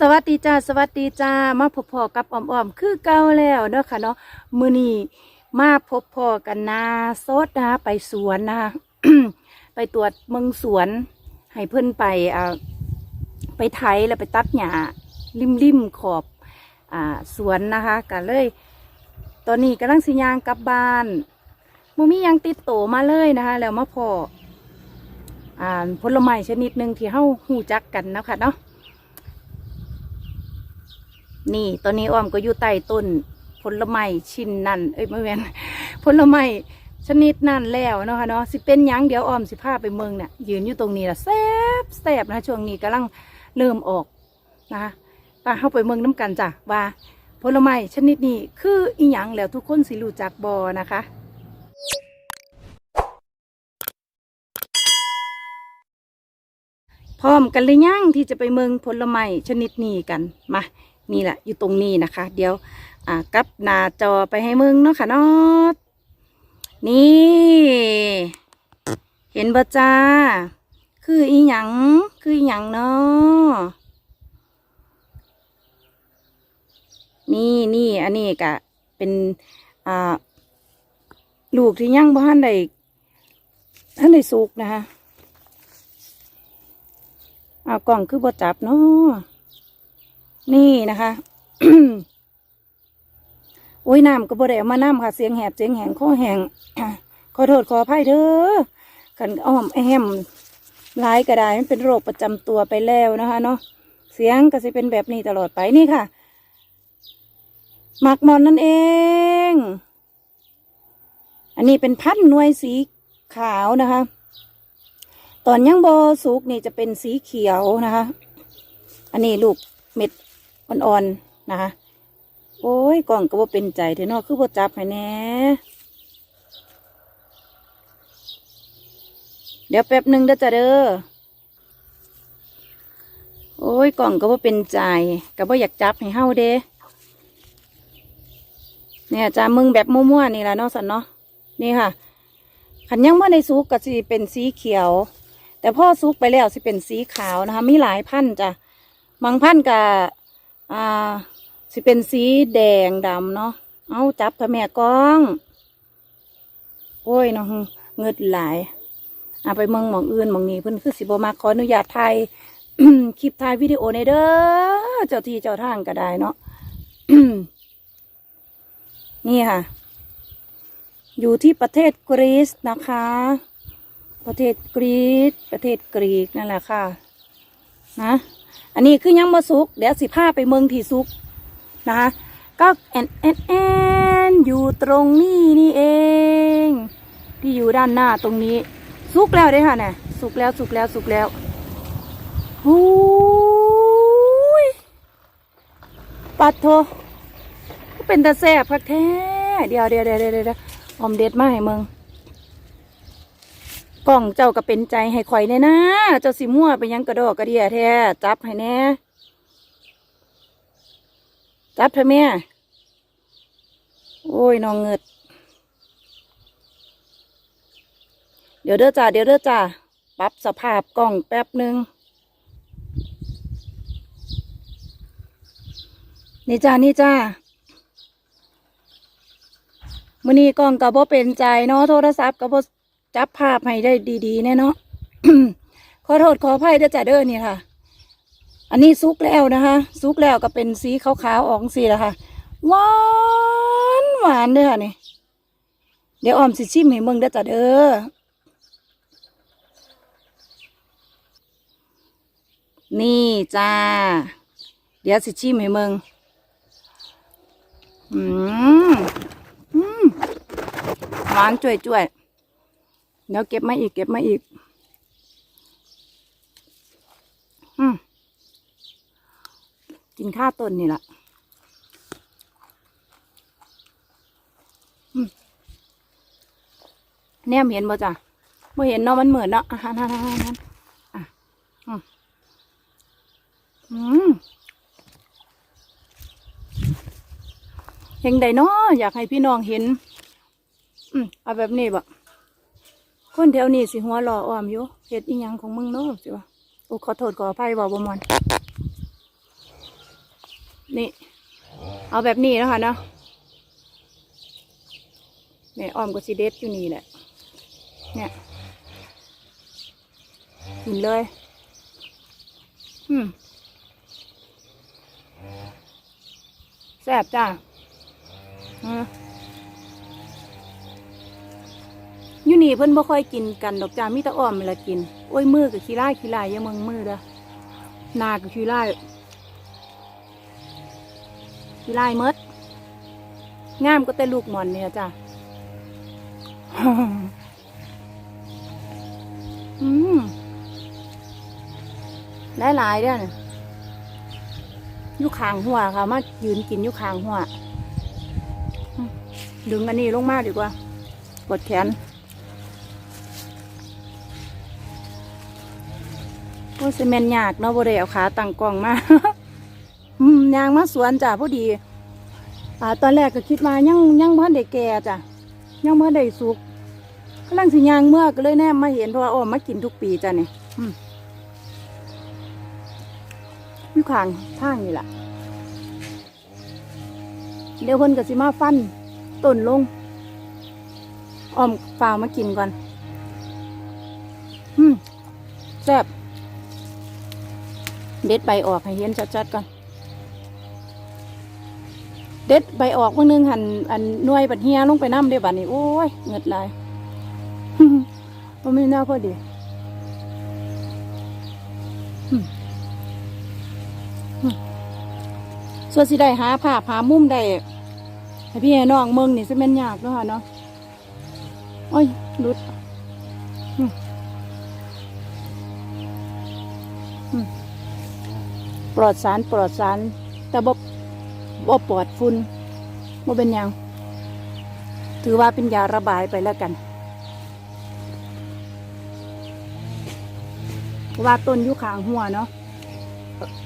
สวัสดีจ้าสวัสดีจ้ามาพบพอกับออมๆคือเก่าแล้วเนาะค่ะเนาะมือนี้มาพบพอกันนาสดนะคะไปสวนนะคะไปตรวจเมืองสวน ให้เพิ่อนไปอ่าไปไถแล้วไปตัดหญ้าริมริมขอบอ่าสวนนะคะกันเลย ตอนนี้กำลังสิยางกลับบ้านมูมียังติดโตมาเลยนะคะ แล้วมาพออ่าผลไม้ชนิดหนึ่งที่เฮาหูจักกันนะคะเนาะ นี่ ตอนนี้อ้อมก็อยู่ใต้ต้นผลไม้ชิ้นนั่นเอ้ยไม่แม่นผลไม้ชนิดนั่นแล้วเนาะค่ะเนาะสิเป็นยังเดี๋ยวอ้อมสิพาไปเมืองเนี่ยยืนอยู่ตรงนี้ละแซบแซบนะช่วงนี้กำลังเริ่มออกนะคะปเข้าไปเมืองน้ำกันจ้ะว่าผลไม้ชนิดนี้คืออีหยังแล้วทุกคนสิรู้จักบอนะคะพร้อมกันหรือยังที่จะไปเมืองผลไม้ชนิดนี้กันมา นี่แหละอยู่ตรงนี้นะคะ เดี๋ยวอ่ากับหน้าจอไปให้มึงเนาะค่ะเนาะนี่ เห็นบ่จ้า คืออีหยังคืออีหยังเนาะนี่นี่อันนี้กะเป็นอ่าลูกที่ยังบ่ทันได้ทันได้สุกนะคะเอากล่องคือบ่จับเนาะ นี่นะคะโอ้ยน้ำก็บ่ได้เอามาน้ำค่ะ เสียงแหบเสียงแหงคอแหงขอโทษขออภัยเด้อขันอ้อมแอมร้ายก็ได้มันเป็นโรคประจำตัวไปแล้วนะคะเนาะเสียงก็จะเป็นแบบนี้ตลอดไปนี่ค่ะหมักมอนนั่นเอง อันนี้เป็นพันธุ์หน่วยสีขาวนะคะ ตอนยังโบสุกนี่จะเป็นสีเขียวนะคะ อันนี้ลูกเม็ด อ่อนๆนะคะ โอ้ยกล่องก็บ่เป็นใจเถอะเนาะคือบ่จับให้แน่เดี๋ยวแป๊บหนึ่งเด้อจ้ะเด้อโอ้ยกล่องก็บ่เป็นใจก็บ่อยากจับให้เฮาเด้เนี่ยจ้ามึงแบบมั่วๆนี่แหละเนาะสันเนาะนี่ค่ะขันยังว่าในซุกก็สิเป็นสีเขียว แต่พ่อซุกไปแล้วสิเป็นสีขาวนะคะ มีหลายพันธ์จ้ะบางพันธ์กับ อ่า สิเป็นสีแดงดำเนาะ เอาจับทำแม่กล้อง โอ้ยเนาะเงิดหลายเอาไปเมืองหมองอื่นหมองนี้เพิ่นคือสิบมาขออนุญาตถ่ายคลิปถ่ายวิดีโอในเด้อเจ้าที่เจ้าทางก็ได้เนาะนี่ค่ะ อยู่ที่ประเทศกรีซนะคะ ประเทศกรีซประเทศกรีกนั่นแหละค่ะ นะ อันนี้คือยังมาสุกเดี๋ยวสิพาไปเมืองที่สุกนะคะก็แอนแอนแอนอยู่ตรงนี้นี่เอง ที่อยู่ด้านหน้าตรงนี้สุกแล้วเด้ค่ะเนี่ยสุกแล้วสุกแล้วสุกแล้วหูยปัดโทก็เป็นตาแซ่บพักแท้ เดี๋ยวเดี๋ยวเดี๋ยวเดี๋ยวเดียวออมเด็ดมาให้มึง กล่องเจ้าก็เป็นใจให้ข่อยแน่นะเจ้าสิมั่วไปยังกระดอกกระเดียแท้จับให้แน่จับเถอะแม่ โอ้ยน้องเงิด เดี๋ยวเด้อจ้าเดี๋ยวเด้อจ้าปรับสภาพกล้องแป๊บหนึ่งนี่จ้านี่จ้ามื่อนี้กล้องก็บ่เป็นใจเนาะโทรศัพท์ก็บ่ จับภาพให้ได้ดีๆแน่เนาะขอโทษขออภัยเด้อจ้าเด้อนี่ค่ะ อันนี้ซุกแล้วนะคะซุกแล้วก็เป็นสีขาวๆออกสีแล้วค่ะหวานหวานเด้อค่ะนี่เดี๋ยวออมสิชิมให้เมืองเด้อจ้าเด้อนี่จ้า เดี๋ยวสิชิมให้มืองอืมอืมหวานจ่วยๆ เดี๋ยวเก็บมาอีกเก็บมาอีก อืมกินข้าวต้นนี่แหละอืมแนมเห็นบ่จ้ะบ่เห็นเนาะมันเหมือนเนาะอาหารอาหารอาหารอะอืมอืมเห็นใดเนาะอยากให้พี่น้องเห็น อืมเอาแบบนี้บ่ คนแถวนี้สิหัวหล่ออ้อมอยู่เฮ็ดอีหยังของมึงเนาะสิวะโอ้ขอโทษขออภัยบ่บ่มวนนี่ เอาแบบนี้แล้วค่ะเนาะเนี่ยอ้อมก็สิเด็ดอยู่นี่แหละ เนี่ยกินเลย อืมแซ่บจ้าฮะ อยู่นี่เพิ่นบ่ค่อยกินกันดอกจ้ามีแต่อ้อมเวลากิน โอ้ยมือกับขี้ไล่ขี้ไล่อย่ามึงมือเด้อหนากับขี้ไล่ขี้ไล่หมดงามก็แต่ลูกหมอนเนี่ยจ้าอืมได้หลายๆเด้อนี่ยอยู่ขางหัวค่ะมายืนกินอยู่ขางหัวดึงอันนี้ลงมาดีกว่า กดแขน โอ้ซีเมนยากเนาะบ่ได้เอาขาตั้งกล้องมาอืมยางมาสวนจ้ะพอดี อ่า ตอนแรกก็คิดว่ายังยังบ่ทันได้แก่จ้ะยังบ่ทันได้สุกกำลังสิยางเมื่อก็เลยแนมมาเห็นเพราะว่าอ้มากินทุกปีจ้ะเนี่อืมอยู่ข้างทางนี่ล่ะเดี๋ยวเพิ่นก็สิมาฟันต้นลงอ้อมฟาวมากินก่อน อืมแซ่บ เด็ดใบออกให้เห็นชัดๆก่อน เด็ดใบออกเมื่อนึงหันอันน่วยบัดเฮียลงไปน้ำได้บัดนี้โอ้ยเงิดหลายมันไม่น่าพอดีส่วนสิได้หาผ้าผ้ามุมได้ให้พี่น้องเมืองนี่สิแม่นยากเนาะค่ะเนาะโอ้ยหลุด ปลอดสารปลอดสาร แต่บ่บ่ปลอดฝุ่นบ่เป็นยัง ถือว่าเป็นยาระบายไปแล้วกัน ว่าต้นอยู่ขางหัวเนาะ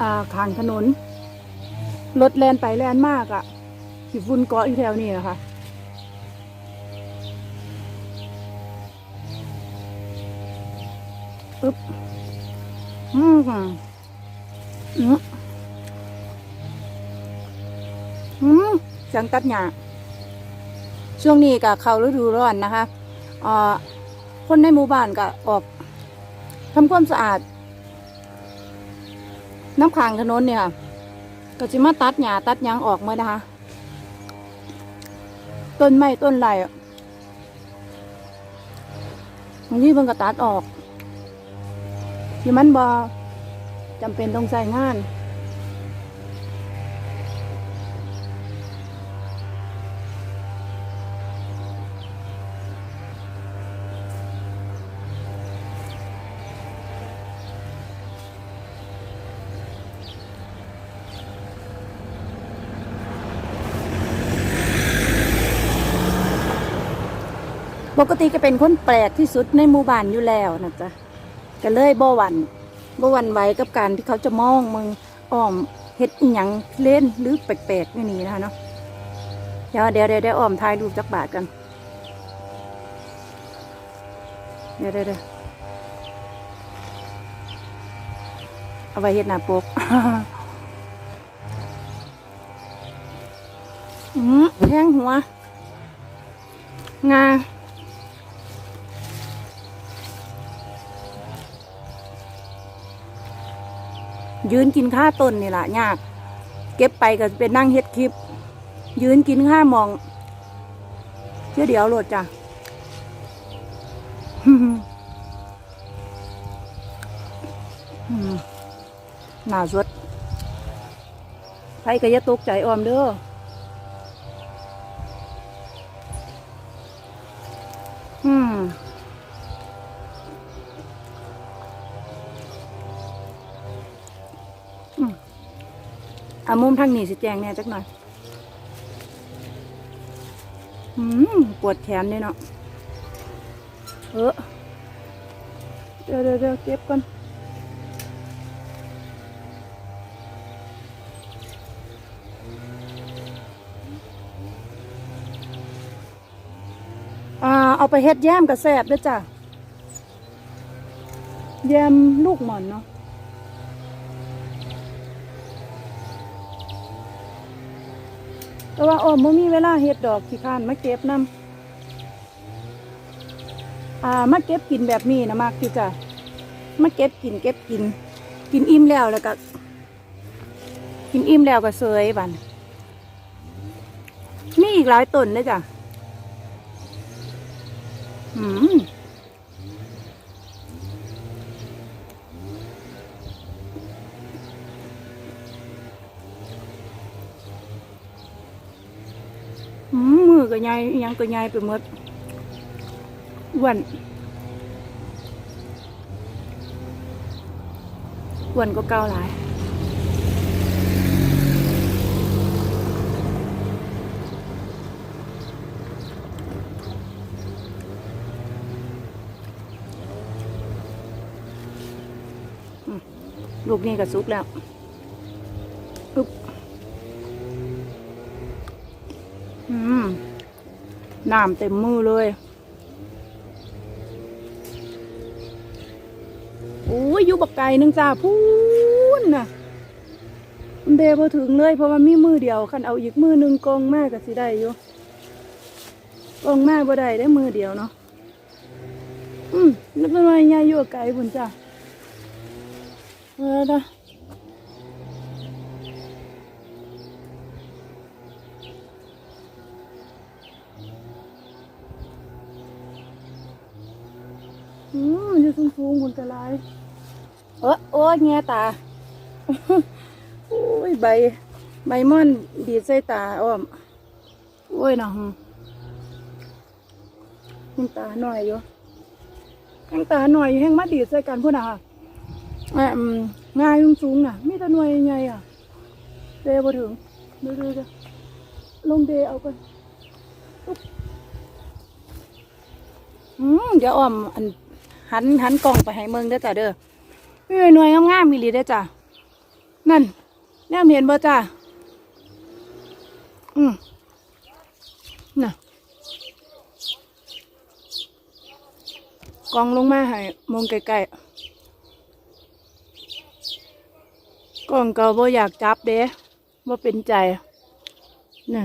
อาขางถนน รถแลนไปแลนมากอะ่ะขี้ฝุ่นเกาะอยู่แถวนี้นะคะอึ๊บอืม อืมอืมเสียงตัดหญ้าช่วงนี้กับเขาฤดูร้อนนะคะเอ่อคนในหมู่บ้านก็ออกทำความสะอาด น้ำขางถนนเนี่ยค่ะก็จะมาตัดหญ้าตัดยางออกมานะคะ ต้นไม้ต้นไรอะบางทีเพิ่งก็ตัดออกที่มันบอ จำเป็นต้องใส่งานปกติก็เป็นคนแปลกที่สุดในหมู่บ้านอยู่แล้วนะจ๊ะก็เลยบ่หวัน บ่วันไหวกับการที่เขาจะมองมึงอ้อมเฮ็ดอีหยังเล่นหรือแปลกๆนี่นี่นะคะเนาะเดี๋ยวเดี๋ยวเดี๋ยวอ้อมถ่ายรูจักบาทกันเดี๋ยวเดี๋ยวเดี๋ยวเอาไว้เฮ็ดหน้าปกอืมแทงหัว งา ยืนกินข้าต้นนี่แหละยาก เก็บไปก็เป็นนั่งเฮ็ดคลิป ยืนกินข้ามองเชื่อเดี๋ยวโหลดจ้ะหนาสดใครก็อย่าตกใจออมเด้ออืม อามุมทางนี้สิแจงเนี่ยจักหน่อยอืมปวดแขนเนี่ยเนาะเออเดี๋ยวเดี๋ยวเดี๋ยวเก็บก่อนอ่าเอาไปเฮ็ดแย้มกับแสบด้วยจ้ะแยมลูกหมอนเนาะ แต่ว่าอ้อมบ่มีเวลาเฮ็ดดอกขี้ข้านมาเก็บนํอ่ามาเก็บกินแบบนี้นะมากที่จะมาเก็บกินเก็บกิน กินอิ่มแล้วแล้วก็ กินอิ่มแล้วก็เสยบันมีอีกหลายต้นเลยจ้ะอืมอืมมือก็ ใหญ่ยังก็ใหญ่ไปหมดอ้วนอ้วนก็เก่าหลายลูกนี่ก็สุกแล้วอุ๊บอืม น้ำเต็มมือเลยโอ้ยอยู่บักไก่นึงจ้าพูนน่ะมันเดพอถึงเลย เพราะว่ามีมือเดียวคันเอาอีกมือหนึ่งกองมากก็สิได้อยู่กองมากบ่ได้ได้มือเดียวเนาะอืมแล้วเป็นไงยายอยู่กับไก่บุญจ้าเออนะอื มอยู่สูงสูงๆบนกระไลเออโอ้ยแง่ตาโอ้ยใบ ใบม่อนดีดใส่ตาอ้อมโอ้ยเนาะยังตาหน่อยอยู่ยังตาหน่อยอยู่แห้งมาดีดใส่กันพุ่นอะแม่อืมงายสูงๆน่ะมีแตะหน่วยใหญ่อะเดบถึงดูดูดูลงเดเอากันอืมเดี๋ยวอ้อมอัน หันหันกล่องไปให้เมืองเด้อจ้ะเด้อหน่วยงามๆมีหลีเด้อจ้ะนั่นแนมเห็นบ่จ้ะอืมน่ะกองลงมาให้มองไกลๆกล้องก็บ่อยากจับเด้บ่เป็นใจนี่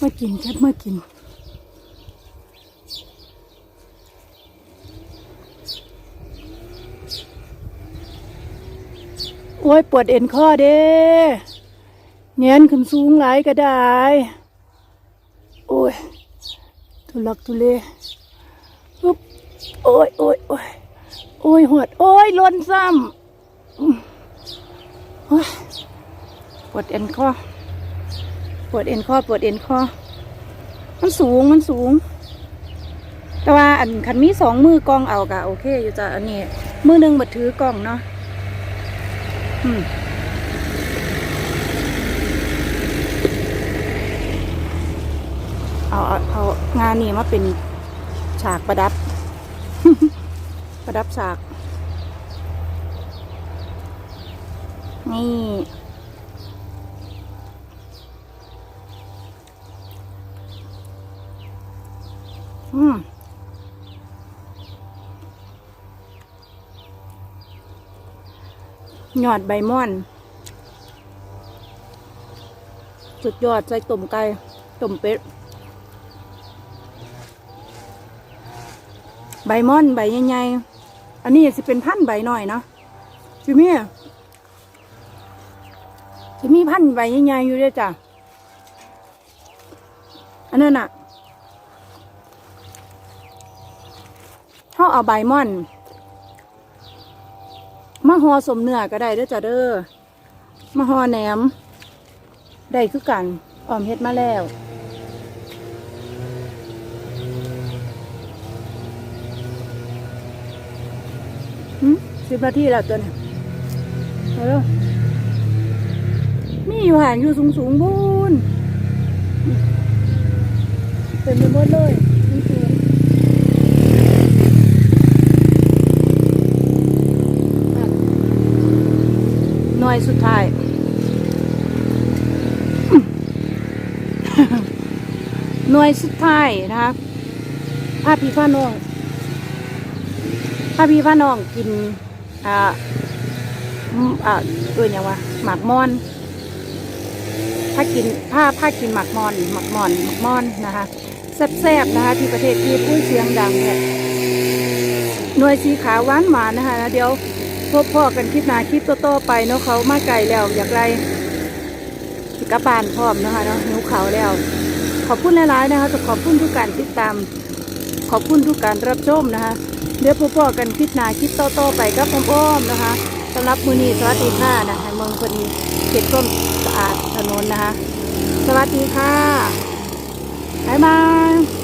เก็บมากินเก็บมากินโอ้ยปวดเอ็นข้อเด้เงี้ยนขึ้นสูงหลายก็ได้ โอ้ยทุลักทุเลปุ๊บโอ้ยโอ้ยโอ้ยโอ้ยหดโอ้ยล้นซ้ำปวดเอ็นข้อ ปวดเอ็นข้อปวดเอ็นข้อมันสูงมันสูง แต่ว่าอันคันมีสองมือกองเอากะโอเค อยู่จ้ะอันนี้ มือหนึ่งบัดถือกล้องเนาะอืมเอาเอาเอางานนี้มาเป็นฉากประดับ ประดับฉาก นี่ อืมยอดใบม่อน สุดยอดใส่ต้มไก่ต้มเป็ด ใบม่อนใบใหญ่ๆ อันนี้สิเป็นพันธุ์ใบหน่อยเนาะจิมี่จิมี่พันธุ์ใบใหญ่ๆอยู่ด้วยจ้ะ อันนั้นอะ เขาเอาใบม่อนมาห่อสมเนื้อก็ได้เด้อจ้ะเด้อมาห่อแหนม ได้คือกันออมเฮ็ดมาแล้วสิบนาทีแล้วตัวนี่ยเอาเร็วมีอยู่ห่างอยู่สูงสูงบุญเต็มไปหมดเลยสูงสูงๆอะหน่ วยสุดท้ายหน่วยสุดท้ายนะคะพาพี่พาน้องถ้าพี่พ่อน้องกินอ่าอ่าเอื่นอย่างว่าหมากมอนถ้ากินผ้าผ้ากินหมากมอนหมากมอนหมากมอนนะคะแซ่บๆนะคะที่ประเทศที่พูดเสียงดังเนี่ยหน่วยสีขาวหวานหวานนะคะเดี๋ยว พบพ่อกันคลิปหน้าคลิปโตๆไปเนาะเขามาไกลแล้วอยากไรสิกลับานพร้อมนะคะเนาะหิวเขาวแล้ว ขอบคุณหลายๆนะคะขอบคุณทุกการติดตาม ขอบคุณทุกการรับชมนะคะ เดี๋ยวพบพ่อกันคลิปหน้าคลิปโตๆไปกับผมอ้อมนะคะสำหรับมือนีสวัสดีค่ะนะคะเมืองคนเขตร่มสะอาดถนนนะคะ สวัสดีค่ะบ๊ายบาย